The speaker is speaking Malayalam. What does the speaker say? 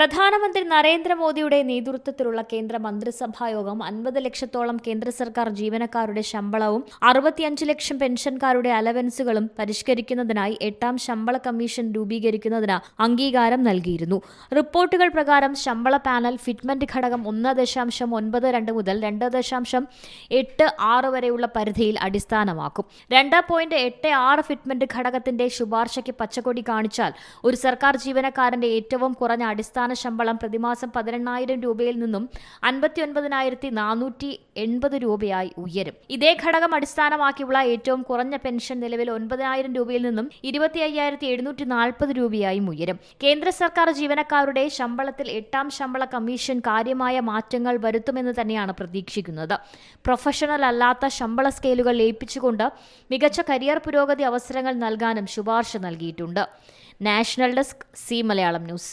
പ്രധാനമന്ത്രി നരേന്ദ്രമോദിയുടെ നേതൃത്വത്തിലുള്ള കേന്ദ്ര മന്ത്രിസഭാ യോഗം അൻപത് ലക്ഷത്തോളം കേന്ദ്ര സർക്കാർ ജീവനക്കാരുടെ ശമ്പളവും അറുപത്തിയഞ്ച് ലക്ഷം പെൻഷൻകാരുടെ അലവൻസുകളും പരിഷ്കരിക്കുന്നതിനായി എട്ടാം ശമ്പള കമ്മീഷൻ രൂപീകരിക്കുന്നതിന് അംഗീകാരം നൽകിയിരുന്നു. റിപ്പോർട്ടുകൾ പ്രകാരം ശമ്പള പാനൽ ഫിറ്റ്മെന്റ് ഘടകം ഒന്ന് ദശാംശം ഒൻപത് രണ്ട് മുതൽ രണ്ട് ദശാംശം എട്ട് ആറ് വരെയുള്ള പരിധിയിൽ അടിസ്ഥാനമാക്കും. രണ്ട് പോയിന്റ് എട്ട് ആറ് ഫിറ്റ്മെന്റ് ഘടകത്തിന്റെ ശുപാർശയ്ക്ക് പച്ചക്കൊടി കാണിച്ചാൽ ഒരു സർക്കാർ ജീവനക്കാരന്റെ ഏറ്റവും കുറഞ്ഞ അടിസ്ഥാന ശമ്പളം പ്രതിമാസം പതിനെണ്ണായിരം രൂപയിൽ നിന്നും അൻപത്തി ഒൻപതിനായിരത്തി നാനൂറ്റി എൺപത് രൂപയായി ഉയരും. ഇതേ ഘടകം അടിസ്ഥാനമാക്കിയുള്ള ഏറ്റവും കുറഞ്ഞ പെൻഷൻ നിലവിൽ ഒൻപതിനായിരം രൂപയിൽ നിന്നും ഇരുപത്തി അയ്യായിരത്തി എഴുന്നൂറ്റി നാൽപ്പത് രൂപയായും ഉയരും. കേന്ദ്ര സർക്കാർ ജീവനക്കാരുടെ ശമ്പളത്തിൽ എട്ടാം ശമ്പള കമ്മീഷൻ കാര്യമായ മാറ്റങ്ങൾ വരുത്തുമെന്ന് തന്നെയാണ് പ്രതീക്ഷിക്കുന്നത്. പ്രൊഫഷണൽ അല്ലാത്ത ശമ്പള സ്കെയിലുകൾ ലയിപ്പിച്ചുകൊണ്ട് മികച്ച കരിയർ പുരോഗതി അവസരങ്ങൾ നൽകാനും ശുപാർശ നൽകിയിട്ടുണ്ട്. National desk Zee Malayalam news.